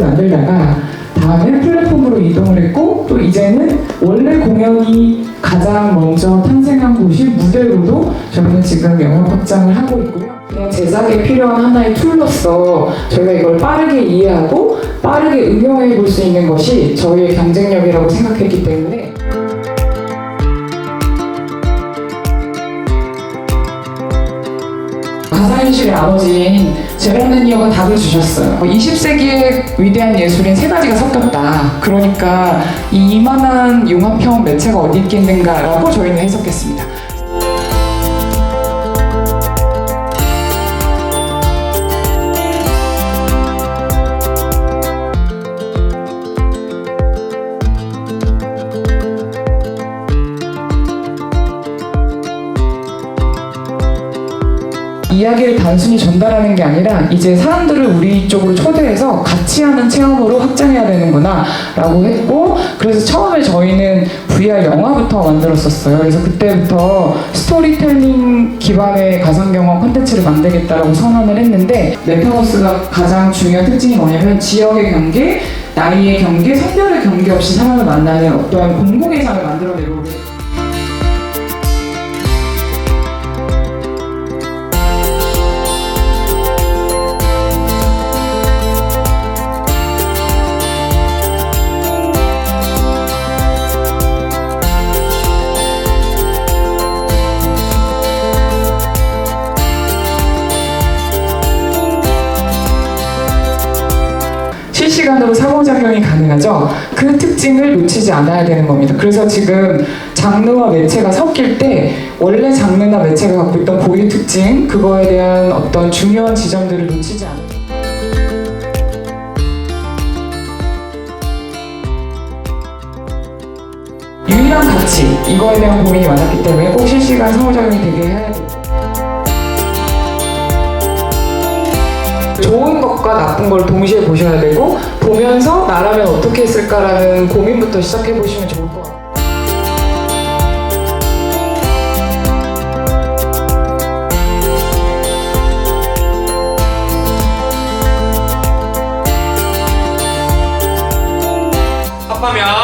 만들다가 다음에 플랫폼으로 이동을 했고 또 이제는 원래 공연이 가장 먼저 탄생한 곳이 무대로도 저희는 지금 영역 확장을 하고 있고요. 그냥 제작에 필요한 하나의 툴로서 저희가 이걸 빠르게 이해하고 빠르게 응용해 볼 수 있는 것이 저희의 경쟁력이라고 생각했기 때문에 가상현실의 아버지인 제로네니어가 답을 주셨어요. 20세기의 위대한 예술인 세 가지가 섞였다. 그러니까 이 이만한 융합형 매체가 어디 있겠는가라고 저희는 해석했습니다. 이야기를 단순히 전달하는 게 아니라 이제 사람들을 우리 쪽으로 초대해서 같이 하는 체험으로 확장해야 되는구나 라고 했고 그래서 처음에 저희는 VR 영화부터 만들었었어요. 그래서 그때부터 스토리텔링 기반의 가상 경험 콘텐츠를 만들겠다라고 선언을 했는데 메타버스가 가장 중요한 특징이 뭐냐면 지역의 경계, 나이의 경계, 성별의 경계 없이 사람을 만나는 어떤 공공의 상을 만들어내고 실시간으로 상호작용이 가능하죠. 그 특징을 놓치지 않아야 되는 겁니다. 그래서 지금 장르와 매체가 섞일 때 원래 장르나 매체가 갖고 있던 고유 특징, 그거에 대한 어떤 중요한 지점들을 놓치지 않아요. 유일한 가치, 이거에 대한 고민이 많았기 때문에 꼭 실시간 상호작용이 되게 해야 돼요. 좋은 것과 나쁜 걸 동시에 보셔야 되고 보면서 나라면 어떻게 했을까라는 고민부터 시작해 보시면 좋을 것 같아요. 합하면